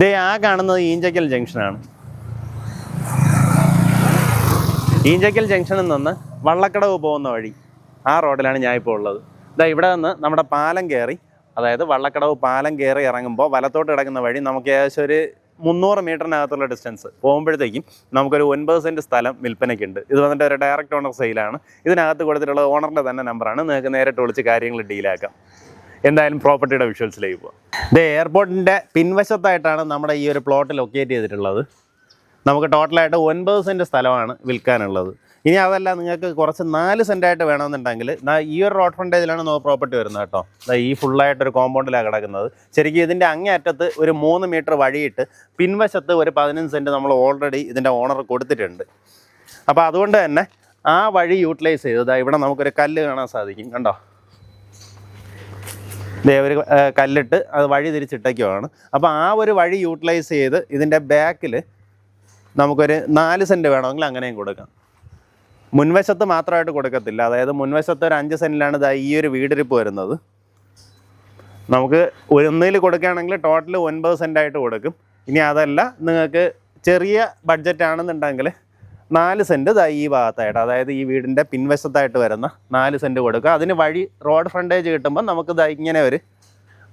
ഇതേ ആ കാണുന്നത് ഈഞ്ചക്കൽ ജംഗ്ഷനാണ്. ഈഞ്ചക്കൽ ജംഗ്ഷനിൽ നിന്ന് വള്ളക്കടവ് പോകുന്ന വഴി ആ റോഡിലാണ് ഞാൻ ഇപ്പോൾ ഉള്ളത്. ഇതാ ഇവിടെ നിന്ന് നമ്മുടെ പാലം കയറി അതായത് വള്ളക്കടവ് പാലം കയറി ഇറങ്ങുമ്പോൾ വലത്തോട്ട് കിടക്കുന്ന വഴി നമുക്ക് ഏകദേശം ഒരു മുന്നൂറ് മീറ്ററിനകത്തുള്ള ഡിസ്റ്റൻസ് പോകുമ്പോഴത്തേക്കും നമുക്കൊരു ഒൻപത് സെന്റ് സ്ഥലം വിൽപ്പനയ്ക്കുണ്ട്. ഇത് വന്നിട്ട് ഒരു ഡയറക്റ്റ് ഓണർ സെയിലാണ് ഇതിനകത്ത് കൊടുത്തിട്ടുള്ള ഓണറിന്റെ തന്നെ നമ്പറാണ് നിങ്ങൾക്ക് നേരിട്ട് വിളിച്ച് കാര്യങ്ങൾ ഡീലാക്കാം എന്തായാലും പ്രോപ്പർട്ടിയുടെ വിഷ്വൽസിലേക്ക് പോവാം. ഇത് എയർപോർട്ടിന്റെ പിൻവശത്തായിട്ടാണ് നമ്മുടെ ഈ ഒരു പ്ലോട്ട് ലൊക്കേറ്റ് ചെയ്തിട്ടുള്ളത്. നമുക്ക് ടോട്ടലായിട്ട് ഒൻപത് സെന്റ് സ്ഥലമാണ് വിൽക്കാനുള്ളത്. ഇനി അതല്ല നിങ്ങൾക്ക് കുറച്ച് നാല് സെന്റായിട്ട് വേണമെന്നുണ്ടെങ്കിൽ ഈ ഒരു റോഡ് ഫ്രണ്ടേജിലാണ് നോ പ്രോപ്പർട്ടി വരുന്നത് കേട്ടോ. ഈ ഫുള്ളായിട്ടൊരു കോമ്പൗണ്ടിലാണ് കിടക്കുന്നത്. ശരിക്കും ഇതിന്റെ അങ്ങേ അറ്റത്ത് ഒരു മൂന്ന് മീറ്റർ വഴിയിട്ട് പിൻവശത്ത് ഒരു പതിനഞ്ച് സെന്റ് നമ്മൾ ഓൾറെഡി ഇതിന്റെ ഓണർ കൊടുത്തിട്ടുണ്ട്. അപ്പോൾ അതുകൊണ്ട് തന്നെ ആ വഴി യൂട്ടിലൈസ് ചെയ്തതാണ് ഇവിടെ നമുക്കൊരു കല്ല് കാണാൻ സാധിക്കും. കണ്ടോ? ഒരു കല്ലിട്ട് അത് വഴി തിരിച്ചിട്ടേക്കുവാണ്. അപ്പോൾ ആ ഒരു വഴി യൂട്ടിലൈസ് ചെയ്ത് ഇതിന്റെ ബാക്കിൽ നമുക്കൊരു നാല് സെന്റ് വേണമെങ്കിൽ അങ്ങനെയും കൊടുക്കാം. മുൻവശത്ത് മാത്രമായിട്ട് കൊടുക്കത്തില്ല. അതായത് മുൻവശത്ത് ഒരു അഞ്ച് സെന്റിലാണ് ഇതാ ഈ ഒരു വീടിരിപ്പ് വരുന്നത്. നമുക്ക് ഒന്നിൽ കൊടുക്കുകയാണെങ്കിൽ ടോട്ടൽ ഒൻപത് സെന്റായിട്ട് കൊടുക്കും. ഇനി അതല്ല നിങ്ങൾക്ക് ചെറിയ ബഡ്ജറ്റ് ആണെന്നുണ്ടെങ്കിൽ നാല് സെന്റ് ദാ ഈ ഭാഗത്തായിട്ട്. അതായത് ഈ വീടിന്റെ പിൻവശത്തായിട്ട് വരുന്ന നാല് സെന്റ് കൊടുക്കുക. അതിന് വഴി റോഡ് ഫ്രണ്ടേജ് കിട്ടുമ്പോൾ നമുക്ക് ദാ ഇങ്ങനെ ഒരു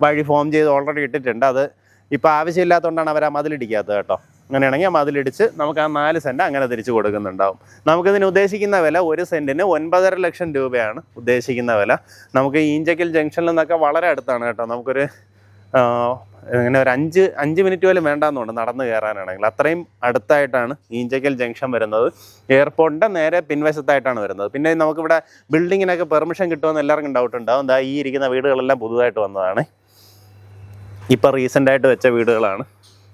വഴി ഫോം ചെയ്ത് ഓൾറെഡി ഇട്ടിട്ടുണ്ട്. അത് ഇപ്പോൾ ആവശ്യമില്ലാത്തതുകൊണ്ടാണ് അവർ ആ മതിലിടിക്കാത്തത് കേട്ടോ. അങ്ങനെയാണെങ്കിൽ ആ മതിലിടിച്ച് നമുക്ക് ആ നാല് സെന്റ് അങ്ങനെ തിരിച്ച് കൊടുക്കുന്നുണ്ടാവും. നമുക്കിതിന് ഉദ്ദേശിക്കുന്ന വില ഒരു സെന്റിന് ഒൻപതര ലക്ഷം രൂപയാണ് ഉദ്ദേശിക്കുന്ന വില. നമുക്ക് ഈഞ്ചക്കൽ ജംഗ്ഷനിൽ നിന്നൊക്കെ വളരെ അടുത്താണ് കേട്ടോ. നമുക്കൊരു ആ, ഇങ്ങനെ ഒരു അഞ്ച് അഞ്ച് മിനിറ്റ് പോലും വേണ്ടാന്നുണ്ട് നടന്ന് കയറാനാണെങ്കിൽ അത്രയും അടുത്തായിട്ടാണ് ഈഞ്ചക്കൽ ജംഗ്ഷൻ വരുന്നത്. എയർപോർട്ടിന്റെ നേരെ പിൻവശത്തായിട്ടാണ് വരുന്നത്. പിന്നെ നമുക്കിവിടെ ബിൽഡിങ്ങിനൊക്കെ പെർമിഷൻ കിട്ടുമെന്ന് എല്ലാവർക്കും ഡൗട്ട് ഉണ്ടാവും. എന്താ ഈ ഇരിക്കുന്ന വീടുകളെല്ലാം പുതുതായിട്ട് വന്നതാണ്. ഇപ്പോൾ റീസെന്റായിട്ട് വെച്ച വീടുകളാണ്.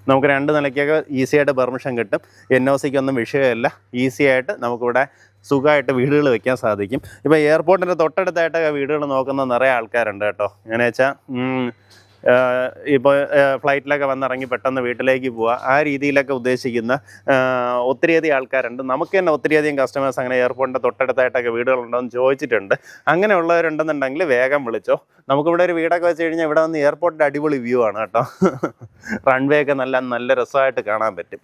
നമുക്ക് രണ്ട് നിലയ്ക്കൊക്കെ ഈസി ആയിട്ട് പെർമിഷൻ കിട്ടും. എൻ ഒ സിക്ക് ഒന്നും വിഷയമല്ല. ഈസി ആയിട്ട് നമുക്കിവിടെ സുഖമായിട്ട് വീടുകൾ വെക്കാൻ സാധിക്കും. ഇപ്പോൾ എയർപോർട്ടിന്റെ തൊട്ടടുത്തായിട്ടൊക്കെ വീടുകൾ നോക്കുന്ന നിറയെ ആൾക്കാരുണ്ട് കേട്ടോ. എങ്ങനെ വെച്ചാൽ ഇപ്പോൾ ഫ്ലൈറ്റിലൊക്കെ വന്നിറങ്ങി പെട്ടെന്ന് വീട്ടിലേക്ക് പോവുക ആ രീതിയിലൊക്കെ ഉദ്ദേശിക്കുന്ന ഒത്തിരിയധികം ആൾക്കാരുണ്ട്. നമുക്ക് തന്നെ ഒത്തിരിയധികം കസ്റ്റമേഴ്സ് അങ്ങനെ എയർപോർട്ടിന്റെ തൊട്ടടുത്തായിട്ടൊക്കെ വീടുകളുണ്ടോ എന്ന് ചോദിച്ചിട്ടുണ്ട്. അങ്ങനെയുള്ളവരുണ്ടെന്നുണ്ടെങ്കിൽ വേഗം വിളിച്ചോ. നമുക്കിവിടെ ഒരു വീടൊക്കെ വെച്ച് കഴിഞ്ഞാൽ ഇവിടെ വന്ന് എയർപോർട്ടിന്റെ അടിപൊളി വ്യൂ ആണ് കേട്ടോ. റൺവേ ഒക്കെ നല്ല നല്ല രസമായിട്ട് കാണാൻ പറ്റും.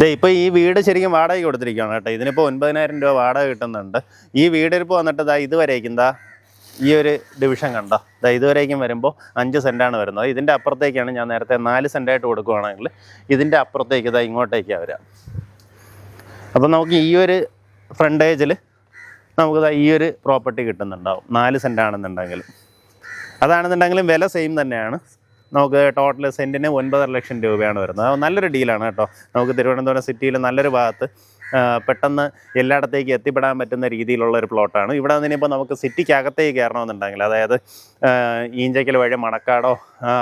ദേ ഇപ്പോൾ ഈ വീട് ശരിക്കും വാടക കൊടുത്തിരിക്കുകയാണ് കേട്ടോ. ഇതിനിപ്പോൾ ഒൻപതിനായിരം രൂപ വാടക കിട്ടുന്നുണ്ട്. ഈ വീടിരിപ്പ് വന്നിട്ട് ഇതാ ഇതുവരേക്കും ദാ ഈ ഒരു ഡിവിഷൻ കണ്ടോ? ദാ ഇതുവരേക്കും വരുമ്പോൾ അഞ്ച് സെന്റാണ് വരുന്നത്. ഇതിന്റെ അപ്പുറത്തേക്കാണ് ഞാൻ നേരത്തെ നാല് സെന്റായിട്ട് കൊടുക്കുകയാണെങ്കിൽ ഇതിന്റെ അപ്പുറത്തേക്ക് ഇതാ ഇങ്ങോട്ടേക്കാണ് വരിക അപ്പം നമുക്ക് ഈ ഒരു ഫ്രണ്ടേജിൽ നമുക്ക് ഈ ഒരു പ്രോപ്പർട്ടി കിട്ടുന്നുണ്ടാവും. നാല് സെന്റാണെന്നുണ്ടെങ്കിലും അതാണെന്നുണ്ടെങ്കിലും വില സെയിം തന്നെയാണ്. നമുക്ക് ടോട്ടൽ സെന്റിന് ഒൻപതര ലക്ഷം രൂപയാണ് വരുന്നത്. നല്ലൊരു ഡീലാണ് കേട്ടോ. നമുക്ക് തിരുവനന്തപുരം സിറ്റിയിൽ നല്ലൊരു ഭാഗത്ത് പെട്ടെന്ന് എല്ലായിടത്തേക്ക് എത്തിപ്പെടാൻ പറ്റുന്ന രീതിയിലുള്ള ഒരു പ്ലോട്ടാണ്. ഇവിടെ നിന്നിപ്പോൾ നമുക്ക് സിറ്റിക്കകത്തേക്ക് കയറണമെന്നുണ്ടെങ്കിൽ അതായത് ഈഞ്ചയ്ക്കൽ വഴി മണക്കാടോ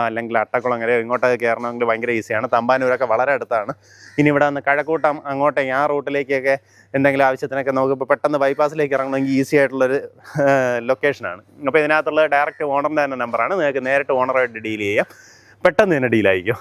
അല്ലെങ്കിൽ അട്ടക്കുളങ്ങരയോ ഇങ്ങോട്ടൊക്കെ കയറണമെങ്കിൽ ഭയങ്കര ഈസിയാണ്. തമ്പാനൂരൊക്കെ വളരെ അടുത്താണ്. ഇനി ഇവിടെ നിന്ന് കഴക്കൂട്ടം അങ്ങോട്ടേക്ക് ആ റൂട്ടിലേക്കൊക്കെ എന്തെങ്കിലും ആവശ്യത്തിനൊക്കെ നമുക്ക് ഇപ്പോൾ പെട്ടെന്ന് ബൈപ്പാസിലേക്ക് ഇറങ്ങണമെങ്കിൽ ഈസി ആയിട്ടുള്ളൊരു ലൊക്കേഷനാണ്. അപ്പോൾ ഇതിനകത്തുള്ള ഡയറക്റ്റ് ഓണറിന്റെ തന്നെ നമ്പറാണ്. നിങ്ങൾക്ക് നേരിട്ട് ഓണറായിട്ട് ഡീൽ ചെയ്യാം. പെട്ടെന്ന് തന്നെ ഡീലായിരിക്കും.